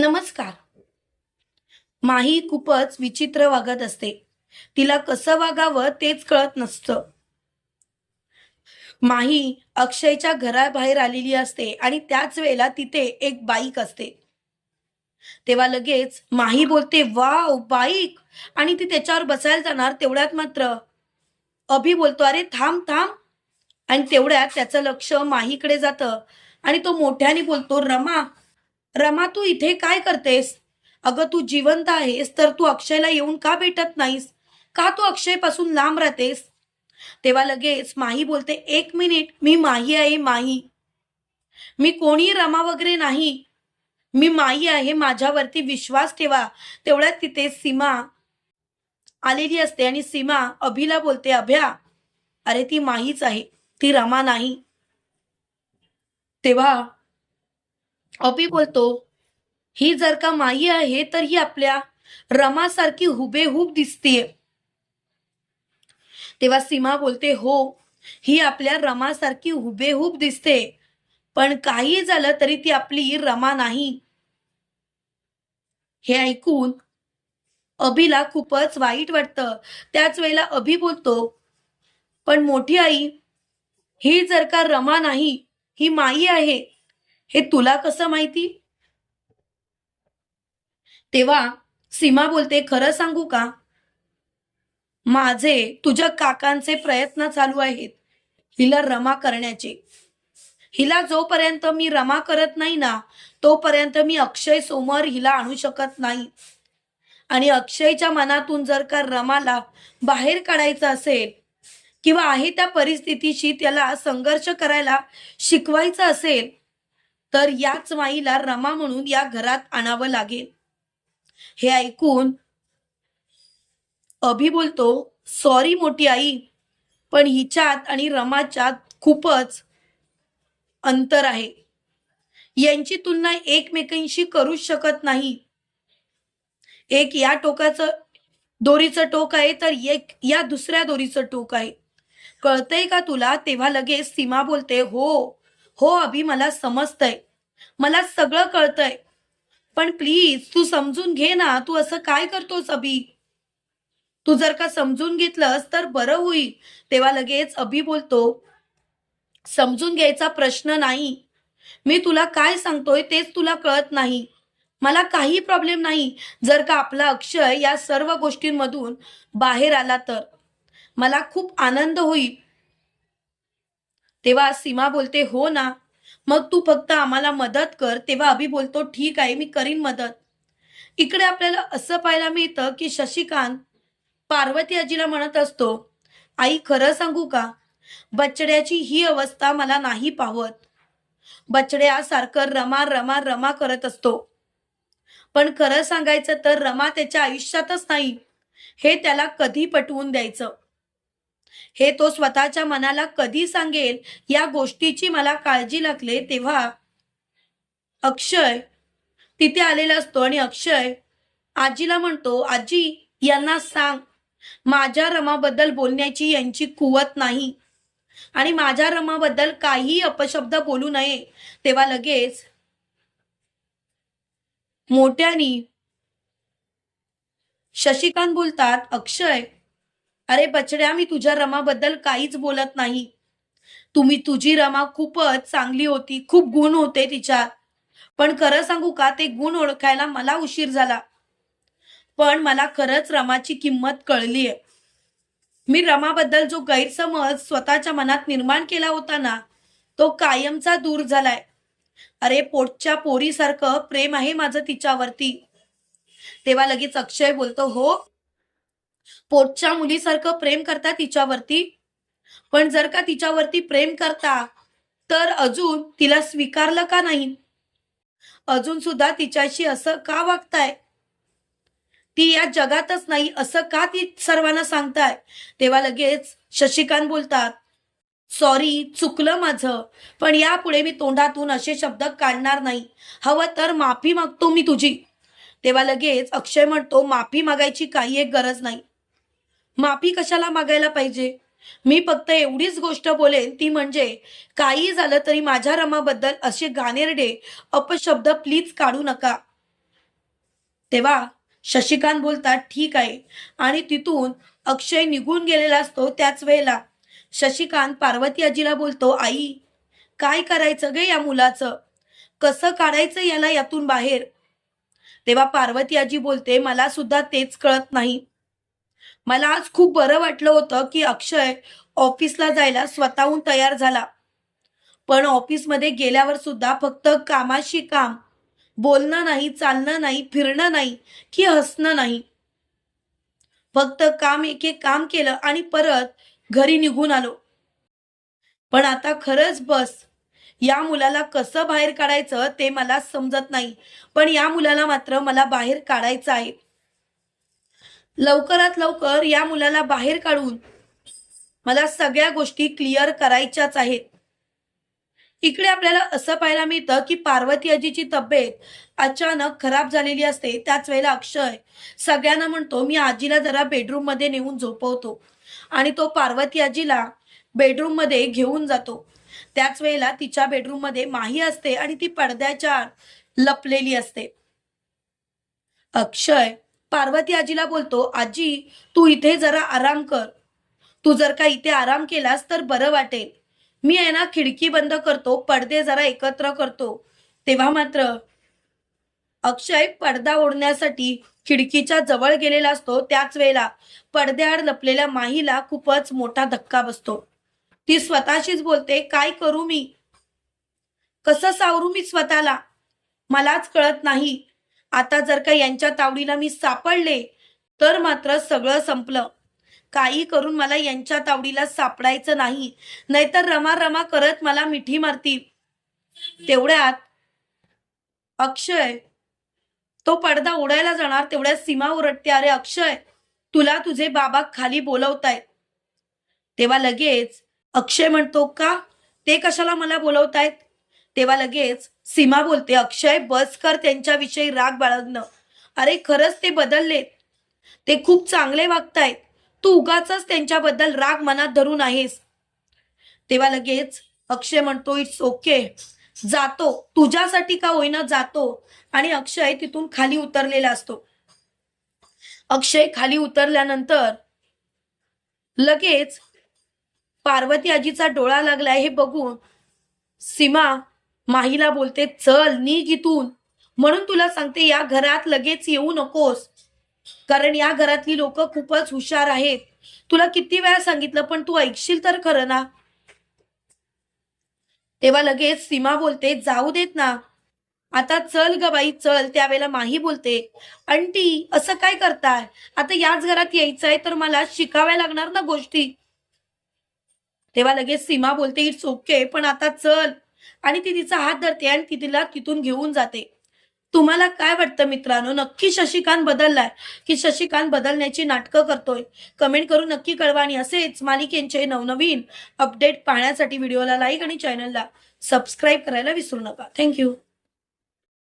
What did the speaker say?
नमस्कार. माही खूपच विचित्र वागत असते. तिला कसं वागावं तेच कळत नसतं. माही अक्षयच्या घराबाहेर आलेली असते आणि त्याच वेळेला तिथे एक बाईक असते. तेव्हा लगेच माही बोलते वाव बाईक! आणि ती त्याच्यावर बसायला जाणार तेवढ्यात मात्र अभि बोलतो अरे थांब थांब! आणि तेवढ्यात त्याचं लक्ष माहीकडे जातं आणि तो मोठ्याने बोलतो रमा रमा तू इथे काय करतेस? अगं तू जिवंत आहेस तर तू अक्षयला येऊन का भेटत नाहीस? का तू अक्षयपासून लांब राहतेस? तेव्हा लगेच माही बोलते एक मिनिट मी माही आहे माही. मी कोणी रमा वगैरे नाही. मी माई आहे माझ्यावरती विश्वास ठेवा. तेवढ्यात तिथे सीमा आलेली असते आणि सीमा अभिला बोलते अभ्या अरे ती माहीच आहे ती रमा नाही. तेव्हा अभि बोलतो ही जर का माई आहे तर ही आपल्या रमासारखी हुबेहूब दिसतीये. तेव्हा सीमा बोलते हो ही आपल्या रमासारखी हुबेहूब दिसते पण काही झालं तरी ती आपली रमा नाही. हे ऐकून अभिला खूपच वाईट वाटतं. त्याच वेळेला अभि बोलतो पण मोठी आई ही जर का रमा नाही ही माई आहे हे तुला कसं माहिती? तेव्हा सीमा बोलते खरं सांगू का? माझे तुझ्या काकांचे प्रयत्न चालू आहेत हिला रमा करण्याचे. हिला जोपर्यंत मी रमा करत नाही ना तोपर्यंत मी अक्षय समोर हिला आणू शकत नाही. आणि अक्षयच्या मनातून जर का रमाला बाहेर काढायचं असेल किंवा आहे त्या परिस्थितीशी त्याला संघर्ष करायला शिकवायचं असेल तर याच माईला रमा म्हणून या घरात आणावं लागेल. हे ऐकून अभि बोलतो सॉरी मोठी आई पण हिच्यात आणि रमाच्यात खूपच अंतर आहे. यांची तुलना एकमेकांशी करूच शकत नाही. एक या टोकाचं दोरीचं टोक आहे तर एक या दुसऱ्या दोरीचं टोक आहे. कळतंय का तुला? तेव्हा लगेच सीमा बोलते हो हो अभि मला समजतंय. मला सगळं कळतंय. पण प्लीज तू समजून घे ना तू असं काय करतोस अभि? तू जर का समजून घेतलंस तर बरं होईल. तेव्हा लगेच अभि बोलतो समजून घ्यायचा प्रश्न नाही. मी तुला काय सांगतोय तेच तुला कळत नाही. मला काही प्रॉब्लेम नाही. जर का आपला अक्षय या सर्व गोष्टींमधून बाहेर आला तर मला खूप आनंद होईल. तेव्हा सीमा बोलते हो ना. मग तू फक्त आम्हाला मदत कर तेव्हा अभि बोलतो ठीक आहे मी करीन मदत. इकडे आपल्याला असं पाहायला मिळतं की शशिकांत पार्वती आजीला म्हणत असतो आई खरं सांगू का? बछड्याची ही अवस्था मला नाही पाहत बछड्यासारखं रमा रमा रमा करत असतो. पण खरं सांगायचं तर रमा त्याच्या आयुष्यातच नाही. हे त्याला कधी पटवून द्यायचं? हे तो स्वतःच्या मनाला कधी सांगेल? या गोष्टीची मला काळजी लागले तेव्हा अक्षय तिथे आलेला असतो आणि अक्षय आजीला म्हणतो आजी यांना सांग माझ्या रमाबद्दल बोलण्याची यांची कुवत नाही आणि माझ्या रमाबद्दल काही अपशब्द बोलू नये. तेव्हा लगेच मोठ्यानी शशिकांत बोलतात अक्षय अरे बछड्या मी तुझ्या रमाबद्दल काहीच बोलत नाही. तुम्ही तुझी रमा खूपच चांगली होती खूप गुण होते तिच्यात. पण खरं सांगू का ते गुण ओळखायला मला उशीर झाला. पण मला खरंच रमाची किंमत कळली आहे मी रमाबद्दल जो गैरसमज स्वतःच्या मनात निर्माण केला होता ना तो कायमचा दूर झालाय. अरे पोटच्या पोरीसारखं प्रेम आहे माझं तिच्यावरती. तेव्हा लगेच अक्षय बोलतो हो पोटच्या मुलीसारखं प्रेम करता तिच्यावरती. पण जर का तिच्यावरती प्रेम करता तर अजून तिला स्वीकारलं का नाही? अजून सुद्धा तिच्याशी असं का वागताय? ती या जगातच नाही असं का ती सर्वांना सांगताय? तेव्हा लगेच शशिकांत बोलतात सॉरी चुकलं माझं पण यापुढे मी तोंडातून असे शब्द काढणार नाही. हवं तर माफी मागतो मी तुझी. तेव्हा लगेच अक्षय म्हणतो माफी मागायची काही एक गरज नाही. माफी कशाला मागायला पाहिजे? मी फक्त एवढीच गोष्ट बोलेन ती म्हणजे काही झालं तरी माझ्या रमाबद्दल असे गानेरडे अपशब्द प्लीज काढू नका. तेव्हा शशिकांत बोलतात ठीक आहे. आणि तिथून अक्षय निघून गेलेला असतो त्याच वेळेला. शशिकांत पार्वती आजीला बोलतो आई काय करायचं गे या मुलाचं? कसं काढायचं याला यातून बाहेर? तेव्हा पार्वती आजी बोलते मला सुद्धा तेच कळत नाही. मला आज खूप बरं वाटलं होतं की अक्षय ऑफिसला जायला स्वतःहून तयार झाला. पण ऑफिसमध्ये गेल्यावर सुद्धा फक्त कामाशी काम बोलणं नाही चालणं नाही फिरणं नाही की हसणं नाही. फक्त काम एक एक काम केलं आणि परत घरी निघून आलो. पण आता खरंच बस या मुलाला कसं बाहेर काढायचं ते मला समजत नाही. पण या मुलाला मात्र मला बाहेर काढायचं आहे. लवकरात लवकर या मुलाला बाहेर काढून मला सगळ्या गोष्टी क्लिअर करायच्याच आहेत. इकडे आपल्याला असं पाहायला मिळतं की पार्वती आजीची तब्येत अचानक खराब झालेली असते. त्याच वेळेला अक्षय सगळ्यांना म्हणतो मी आजीला जरा बेडरूममध्ये नेऊन झोपवतो. आणि तो पार्वती आजीला बेडरूममध्ये घेऊन जातो. त्याच वेळेला तिच्या बेडरूममध्ये माही असते आणि ती पडद्याच्या लपलेली असते. अक्षय पार्वती आजीला बोलतो आजी तू इथे जरा आराम कर. तू जर का इथे आराम केलास तर बरं वाटेल. मी आहे ना खिडकी बंद करतो पडदे जरा एकत्र करतो. तेव्हा मात्र अक्षय पडदा ओढण्यासाठी खिडकीच्या जवळ गेलेला असतो. त्याच वेळेला पडद्याआड लपलेल्या माहीला खूपच मोठा धक्का बसतो. ती स्वतःशीच बोलते काय करू मी? कसं सावरू मी स्वतःला? मलाच कळत नाही. आता जर का यांच्या तावडीला मी सापडले तर मात्र सगळं संपलं. काही करून मला यांच्या तावडीला सापडायचं नाही. नाहीतर रमा रमा करत मला मिठी मारतील. तेवढ्यात अक्षय तो पडदा उडायला जाणार तेवढ्यात सीमा ओरडते अरे अक्षय तुला तुझे बाबा खाली बोलवतायत. तेव्हा लगेच अक्षय म्हणतो का? ते कशाला मला बोलवतायत? तेव्हा लगेच सीमा बोलते अक्षय बस कर त्यांच्याविषयी राग बाळगणं. अरे खरंच ते बदललेत. ते खूप चांगले वागतायत. तू उगाच त्यांच्याबद्दल राग मनात धरून आहेस तेव्हा लगेच अक्षय म्हणतो इट्स ओके. जातो. तुझ्यासाठी का होईना जातो? आणि अक्षय तिथून खाली उतरलेला असतो. अक्षय खाली उतरल्यानंतर लगेच पार्वती आजीचा डोळा लागलाय. हे बघून सीमा माहीला बोलते चल निघ इथून. म्हणून तुला सांगते या घरात लगेच येऊ नकोस. कारण या घरातली लोक खूपच हुशार आहेत. तुला किती वेळा सांगितलं पण तू ऐकशील तर खरं ना. तेव्हा लगेच सीमा बोलते जाऊ देत ना. आता चल ग बाई चल. त्यावेळेला माही बोलते अंटी असं काय करताय? आता याच घरात यायचंय तर मला शिकाव्या लागणार ना गोष्टी? तेव्हा लगेच सीमा बोलते इट्स ओके पण आता चल. आणि ती तिचा हात धरते आणि ती तिला तिथून घेऊन जाते. तुम्हाला काय वाटतं मित्रांनो? नक्की शशिकांत बदललाय. की शशिकांत बदलण्याची नाटकं करतोय? कमेंट करून नक्की कळवा आणि असेच मालिकेंचे नवनवीन अपडेट पाहण्यासाठी व्हिडिओला लाईक आणि चॅनलला सबस्क्राईब करायला विसरू नका. थँक्यू.